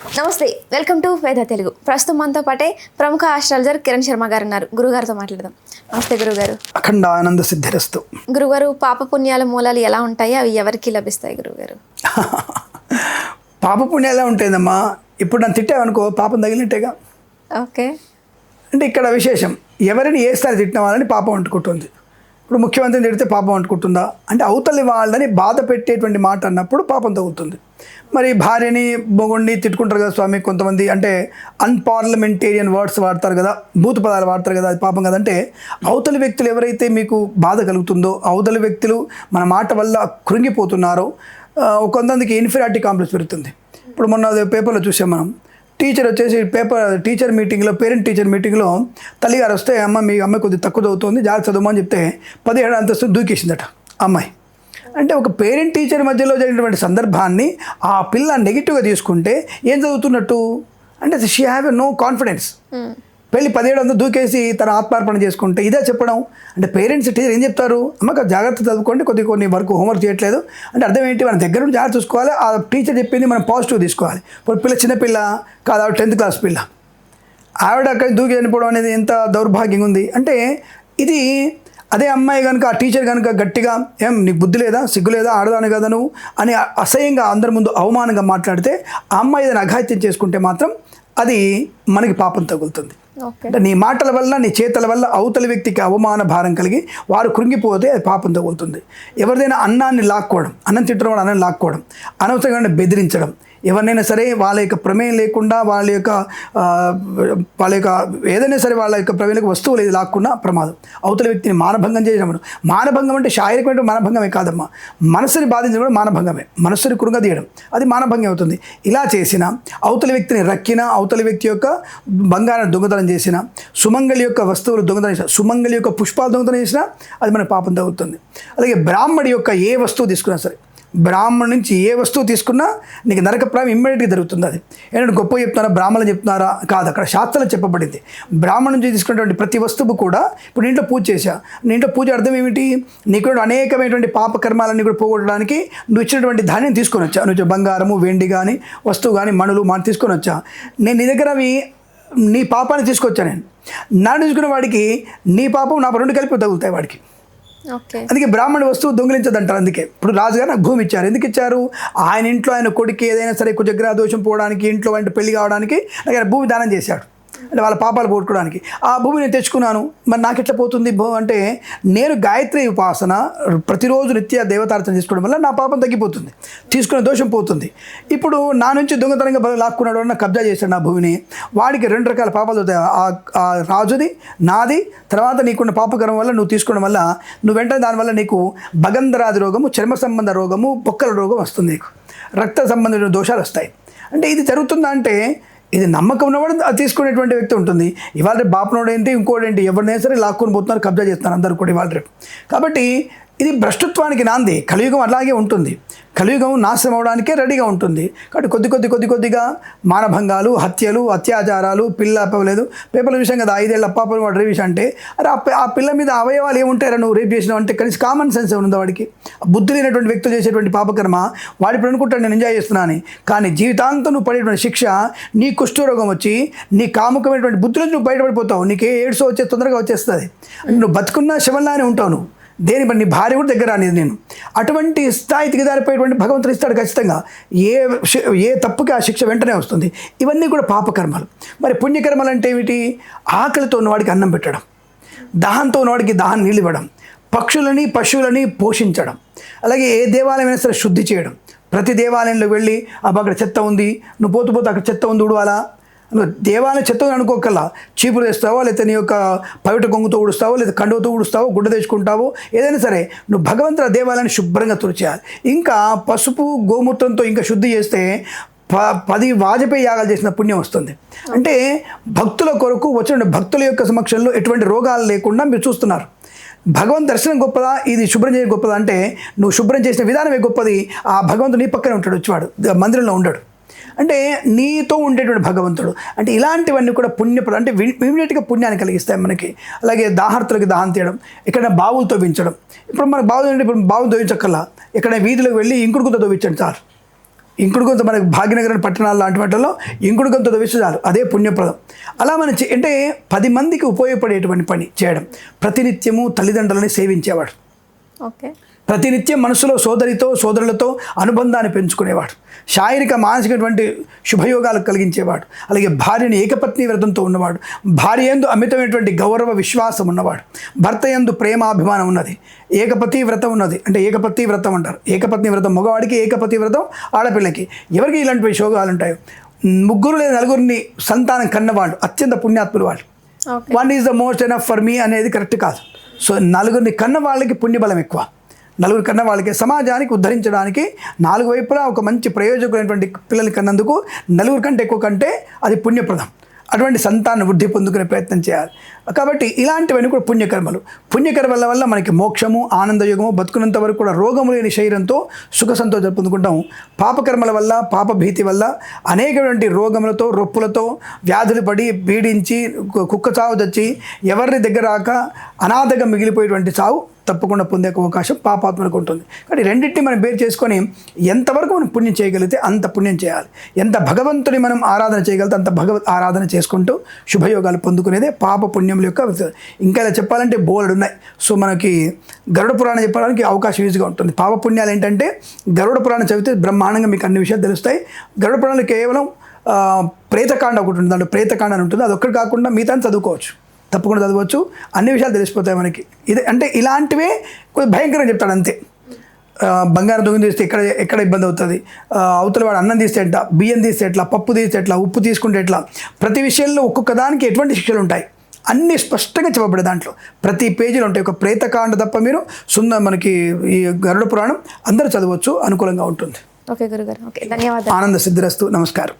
నమస్తే welcome to వేద తెలుగు. ప్రస్తుతం మనతో పాటే ప్రముఖ ఆస్ట్రాలజర్ కిరణ్ శర్మ గారు ఉన్నారు గురుగారితో మాట్లాడదాం. నమస్తే గురుగారు. అఖండ ఆనంద సిద్ధిరస్తు. గురుగారు పాప పుణ్యాల మూలాలు ఎలా ఉంటాయి? అవి ఎవరికి లభిస్తాయి గురుగారు? పాప పుణ్యం ఎలా ఉంటుందమ్మా ఇప్పుడు నన్ను తిట్టావనుకో పాపం తగిలినట్టేగా? ఓకే. అంటే ఇక్కడ విశేషం ఎవరిని ఏ స్థాయి తిట్టిన వాళ్ళని పాపం అంటుకుంటుంది. ఇప్పుడు ముఖ్యమంత్రిని తిడితే పాపం అనుకుంటుందా అంటే అవతలి వాళ్ళని బాధ పెట్టేటువంటి మాట అన్నప్పుడు పాపం తగ్గుతుంది మరి భార్యని మొగుడిని తిట్టుకుంటారు కదా స్వామి కొంతమంది. అంటే అన్పార్లమెంటేరియన్ వర్డ్స్ వాడతారు కదా భూత పదాలు వాడతారు కదా అది పాపం కదంటే అవతలి వ్యక్తులు ఎవరైతే మీకు బాధ కలుగుతుందో అవతలి వ్యక్తులు మన మాట వల్ల కృంగిపోతున్నారో కొంతమందికి ఇన్ఫీరియారిటీ కాంప్లెక్స్ పెరుగుతుంది. ఇప్పుడు మొన్న పేపర్లో చూసాం మనం. టీచర్ వచ్చేసి పేపర్ టీచర్ మీటింగ్లో పేరెంట్ టీచర్ మీటింగ్లో తల్లిగారు వస్తే అమ్మ మీ అమ్మాయి కొద్దిగా తక్కువ చదువుతుంది జాగ్రత్త చదువుమని చెప్తే పదిహేడు అంతస్తు దూకేసిందట అమ్మాయి. అంటే ఒక పేరెంట్ టీచర్ మధ్యలో జరిగినటువంటి సందర్భాన్ని ఆ పిల్ల నెగిటివ్గా తీసుకుంటే ఏం చదువుతున్నట్టు? అంటే she have a no confidence పెళ్ళి పదిహేడు వందలు దూకేసి తన ఆత్మార్పణ చేసుకుంటే ఇదే చెప్పడం. అంటే పేరెంట్స్ టీచర్ ఏం చెప్తారు? అమ్మక జాగ్రత్త చదువుకోండి కొద్ది కొన్ని వరకు హోంవర్క్ చేయట్లేదు. అంటే అర్థం ఏంటి? మన దగ్గర నుండి జాగ్రత్త చూసుకోవాలి. ఆ టీచర్ చెప్పింది మనం పాజిటివ్ తీసుకోవాలి. ఇప్పుడు పిల్ల చిన్న పిల్ల కాదు ఆవిడ టెన్త్ క్లాస్ పిల్ల. ఆవిడ అక్కడ దూకి చనిపోవడం అనేది ఎంత దౌర్భాగ్యంగా ఉంది? అంటే ఇది అదే అమ్మాయి కనుక ఆ టీచర్ కనుక గట్టిగా ఏం నీకు బుద్ధి లేదా? సిగ్గు లేదా? ఆడదాను కదా నువ్వు? అని అసహ్యంగా అందరి ముందు అవమానంగా మాట్లాడితే ఆ అమ్మాయి ఏదైనా అఘాయిత్యం చేసుకుంటే మాత్రం అది మనకి పాపం తగులుతుంది. అంటే నీ మాటల వల్ల నీ చేతల వల్ల అవతలి వ్యక్తికి అవమాన భారం కలిగి వారు కృంగిపోతే అది పాపం తగులుతుంది ఎవరిదైనా అన్నాన్ని లాక్కోవడం అన్నం తిట్టడం వాడు అన్నం లాక్కోవడం అనవసరంగా బెదిరించడం ఎవరినైనా సరే వాళ్ళ యొక్క ప్రమేయం లేకుండా వాళ్ళ యొక్క వాళ్ళ యొక్క ఏదైనా సరే వాళ్ళ యొక్క ప్రమేయం వస్తువులు ఏది లాక్కున్నా ప్రమాదం. అవతల వ్యక్తిని మానభంగం చేయడం మానభంగం అంటే శారీరకమైన మానభంగమే కాదమ్మా. మనసుని బాధించడం కూడా మానభంగమే. మనస్సుని కృంగదీయడం అది మానభంగం అవుతుంది. ఇలా చేసిన అవతలి వ్యక్తిని రక్కిన అవతలి వ్యక్తి యొక్క బంగారం దొంగతనం చేసిన సుమంగళి యొక్క వస్తువులు దొంగతనం చేసిన సుమంగళి యొక్క పుష్పాలు దొంగతనం చేసినా అది మన పాపం తగ్గుతుంది. అలాగే బ్రాహ్మడి యొక్క ఏ వస్తువు తీసుకున్నా సరే బ్రాహ్మణు నుంచి ఏ వస్తువు తీసుకున్నా నీకు నరక ప్రాయం ఇమ్మీడియట్గా జరుగుతుంది అది. ఏంటంటే గొప్ప చెప్తున్నారా? బ్రాహ్మణులు చెప్తున్నారా? కాదు అక్కడ శాస్త్రం చెప్పబడింది. బ్రాహ్మణు నుంచి తీసుకున్నటువంటి ప్రతి వస్తువు కూడా ఇప్పుడు ఇంట్లో పూజ చేశా. నీ ఇంట్లో పూజ అర్థం ఏమిటి? నీకు అనేకమైనటువంటి పాప కర్మాలన్నీ కూడా పోగొట్టడానికి నువ్వు ఇచ్చినటువంటి ధాన్యం తీసుకొని వచ్చా. నువ్వు బంగారము వెండి కానీ వస్తువు కానీ మణులు మన తీసుకొని వచ్చా. నేను నీ దగ్గర అవి నీ పాపాన్ని తీసుకొచ్చా నేను. నన్ను తీసుకున్న వాడికి నీ పాపం నా రెండు కలిపి తగులుతాయి వాడికి. అందుకే బ్రాహ్మణ వస్తువు దొంగిలించదంటారు అందుకే. ఇప్పుడు రాజుగారు నాకు భూమి ఇచ్చారు. ఎందుకు ఇచ్చారు? ఆయన ఇంట్లో ఆయన కొడుకు ఏదైనా సరే కుజగ్రహ దోషం పోవడానికి ఇంట్లో అంటే పెళ్ళి కావడానికి నాకు ఆయన భూమి దానం చేశాడు. అంటే వాళ్ళ పాపాలు పోగొట్టుకోవడానికి. ఆ భూమి నేను తెచ్చుకున్నాను మరి నాకు ఎట్లా పోతుంది అంటే నేను గాయత్రి ఉపాసన ప్రతిరోజు నిత్య దేవతార్థన చేసుకోవడం వల్ల నా పాపం తగ్గిపోతుంది తీసుకునే దోషం పోతుంది. ఇప్పుడు నా నుంచి దొంగతనంగా లాక్కున్నాడు నా కబ్జా చేశాడు నా భూమిని. వాడికి రెండు రకాల పాపాలు అవుతాయి. ఆ- ఆ రాజుది నాది తర్వాత నీకున్న పాపకరం వల్ల నువ్వు తీసుకోవడం వల్ల నువ్వు వెంటనే దానివల్ల నీకు భగంధరాది రోగము చర్మ సంబంధ రోగము పొక్కల రోగం వస్తుంది నీకు. రక్త సంబంధించిన దోషాలు వస్తాయి. అంటే ఇది జరుగుతుందా అంటే ఇది నమ్మకం ఉన్నవాడు అది తీసుకునేటువంటి వ్యక్తి ఉంటుంది. ఇవాళ రేపు బాపనోడు ఏంటి ఇంకోటి ఏంటి ఎవరినైనా సరే లాక్కొని పోతున్నారు కబ్జా చేస్తున్నారు అందరు కూడా ఇవాళ రేపు. కాబట్టి ఇది భ్రష్టత్వానికి నాంది. కలియుగం అలాగే ఉంటుంది. కలియుగం నాశనం అవడానికే రెడీగా ఉంటుంది. కాబట్టి కొద్ది కొద్ది కొద్ది కొద్దిగా మానభంగాలు హత్యలు అత్యాచారాలు పిల్ల అప్పలేదు పేపర్ల విషయం కదా ఐదేళ్ళ పాపలు వాడు రేపు అంటే అరే ఆ పిల్ల మీద అవయవాలు ఏముంటారా నువ్వు రేపు చేసినావు అంటే కనీసం కామన్ సెన్స్ ఏముందా వాడికి? బుద్ధి లేనటువంటి వ్యక్తులు చేసేటువంటి పాపకర్మ వాడి ఇప్పుడు అనుకుంటాడు నేను ఎంజాయ్ చేస్తున్నాను కానీ జీవితాంతం నువ్వు పడేటువంటి శిక్ష నీ కుష్ఠరోగం వచ్చి నీ కాముకమైనటువంటి బుద్ధి నుంచి నువ్వు బయటపడిపోతావు. నీకు ఏ ఏడ్స్ వచ్చే తొందరగా వచ్చేస్తుంది. నువ్వు బతుకున్న శవంలానే ఉంటావు నువ్వు. దేని బట్టి? నీ భార్య కూడా దగ్గర అనేది నేను. అటువంటి స్థాయి దిగదారిపోయేటువంటి భగవంతుడు ఇస్తాడు ఖచ్చితంగా. ఏ శి- ఏ తప్పుకి ఆ శిక్ష వెంటనే వస్తుంది. ఇవన్నీ కూడా పాపకర్మలు. మరి పుణ్యకర్మలు అంటే ఏమిటి? ఆకలితో ఉన్నవాడికి అన్నం పెట్టడం. దాహంతో ఉన్నవాడికి దాహం నీళ్ళు ఇవ్వడం. పక్షులని పశువులని పోషించడం. అలాగే ఏ దేవాలయమైనా సరే శుద్ధి చేయడం. ప్రతి దేవాలయంలో వెళ్ళి అబ్బా అక్కడ చెత్త ఉంది. నువ్వు పోతూ పోతూ అక్కడ చెత్త ఉంది ఉడవాలా దేవాలయ చెత్త అనుకోకల్లా. చీపురు తెస్తావో లేకపోతే నీ యొక్క పవిట కొంగుతో ఉడుస్తావో లేదా కండువతో ఉడుస్తావో గుడ్డ తెచ్చుకుంటావో ఏదైనా సరే నువ్వు భగవంతుల దేవాలయాన్ని శుభ్రంగా తుడిచేయాలి. ఇంకా పసుపు గోమూత్రంతో ఇంకా శుద్ధి చేస్తే ప పది వాజపేయి యాగాలు చేసిన పుణ్యం వస్తుంది. అంటే భక్తుల కొరకు వచ్చిన భక్తుల యొక్క సమక్షంలో ఎటువంటి రోగాలు లేకుండా మీరు చూస్తున్నారు. భగవంతు దర్శనం గొప్పదా? ఇది శుభ్రం చేయడం గొప్పదా? అంటే నువ్వు శుభ్రం చేసిన విధానమే గొప్పది. ఆ భగవంతుడు నీ పక్కనే ఉంటాడు వచ్చేవాడు మందిరంలో ఉండడు. అంటే నీతో ఉండేటువంటి భగవంతుడు. అంటే ఇలాంటివన్నీ కూడా పుణ్యపద అంటే ఇమీడియట్గా పుణ్యాన్ని కలిగిస్తాయి మనకి. అలాగే దాహార్తులకు దాహం తీయడం ఇక్కడ బావులు తవ్వించడం. ఇప్పుడు మన బావులు ఇప్పుడు బావులు తవ్వించక్కల్లా ఇక్కడ వీధిలోకి వెళ్ళి ఇంకుడుకుతో తవ్వించండి సార్. ఇంకుడు కొంత మనకి భాగ్యనగరం పట్టణాలు లాంటి వాటిలో ఇంకుడు గొంతు తవ్విస్తే చాలు. అదే పుణ్యప్రదం. అలా మనం చే- అంటే పది మందికి ఉపయోగపడేటువంటి పని చేయడం. ప్రతినిత్యము తల్లిదండ్రులని సేవించేవాడు. ఓకే. ప్రతినిత్యం మనసులో సోదరితో సోదరులతో అనుబంధాన్ని పెంచుకునేవాడు. శారీరక మానసికటువంటి శుభయోగాలు కలిగించేవాడు. అలాగే భార్యని ఏకపత్ని వ్రతంతో ఉన్నవాడు. భార్య ఎందు అమితమైనటువంటి గౌరవ విశ్వాసం ఉన్నవాడు. భర్త ఎందు ప్రేమాభిమానం ఉన్నది. ఏకపతి వ్రతం ఉన్నది. అంటే ఏకపతి వ్రతం అంటారు. ఏకపత్ని వ్రతం మగవాడికి ఏకపతి వ్రతం ఆడపిల్లకి. ఎవరికి ఇలాంటి శోగాలు ఉంటాయో? ముగ్గురు లేదా నలుగురిని సంతానం కన్నవాళ్ళు. అత్యంత పుణ్యాత్ములు వాళ్ళు. One is the most enough for me అనేది కరెక్ట్ కాదు. సో నలుగురిని కన్న వాళ్ళకి పుణ్యబలం ఎక్కువ. నలుగురు కన్న వాళ్ళకి సమాజానికి ఉద్ధరించడానికి నాలుగు వైపులా ఒక మంచి ప్రయోజకులైనటువంటి పిల్లలు కన్నందుకు నలుగురు కంటే ఎక్కువ కంటే అది పుణ్యప్రదం. అటువంటి సంతాన వృద్ధి పొందుకునే ప్రయత్నం చేయాలి. కాబట్టి ఇలాంటివన్నీ కూడా పుణ్యకర్మలు. పుణ్యకర్మల వల్ల మనకి మోక్షము ఆనందయుగము బతుకున్నంత వరకు కూడా రోగము లేని శరీరంతో సుఖ సంతోషం పొందుకుంటాం. పాపకర్మల వల్ల పాపభీతి వల్ల అనేకటువంటి రోగములతో రొప్పులతో వ్యాధులు పడి పీడించి కుక్క చావు తెచ్చి ఎవరిని దగ్గర రాక అనాథగా మిగిలిపోయేటువంటి చావు తప్పకుండా పొందే అవకాశం పాపాత్మలకు ఉంటుంది. కానీ రెండింటిని మనం బేర్ చేసుకొని ఎంతవరకు మనం పుణ్యం చేయగలిగితే అంత పుణ్యం చేయాలి. ఎంత భగవంతుని మనం ఆరాధన చేయగలిగితే అంత భగవత్ ఆరాధన చేసుకుంటూ శుభయోగాలు పొందుకునేదే పాప పుణ్యముల యొక్క ఇంకా ఇలా చెప్పాలంటే బోలెడు ఉన్నాయి. సో మనకి గరుడ పురాణం చెప్పడానికి అవకాశం ఈజీగా ఉంటుంది. పాప పుణ్యాలు ఏంటంటే గరుడ పురాణం చదివితే బ్రహ్మాండంగా మీకు అన్ని విషయాలు తెలుస్తాయి. గరుడ పురాణంలో కేవలం ప్రేతకాండ ఒకటి ఉంటుంది. దాంట్లో ప్రేతకాండ అని ఉంటుంది. అది ఒక్కటి కాకుండా మిగతాన్ని చదువుకోవచ్చు. తప్పకుండా చదవచ్చు. అన్ని విషయాలు తెలిసిపోతాయి మనకి. ఇది అంటే ఇలాంటివే కొంచెం భయంకరంగా చెప్తాడు అంతే. బంగారం దొంగ తీస్తే ఎక్కడ ఎక్కడ ఇబ్బంది అవుతుంది? అవతల వాడు అన్నం తీస్తే ఎట్లా? బియ్యం తీస్తే ఎట్లా? పప్పు తీస్తే ఎట్లా? ఉప్పు తీసుకుంటే ఎట్లా? ప్రతి విషయంలో ఒక్కొక్క దానికి ఎటువంటి శిక్షలు ఉంటాయి? అన్నీ స్పష్టంగా చెప్పబడే దాంట్లో. ప్రతి పేజీలో ఉంటాయి. ఒక ప్రేతకాండ తప్ప మీరు సుంద మనకి ఈ గరుడ పురాణం అందరూ చదవచ్చు. అనుకూలంగా ఉంటుంది. ఓకే గురుగారు. ఓకే ధన్యవాదాలు. ఆనంద సిద్ధిరస్తు. నమస్కారం.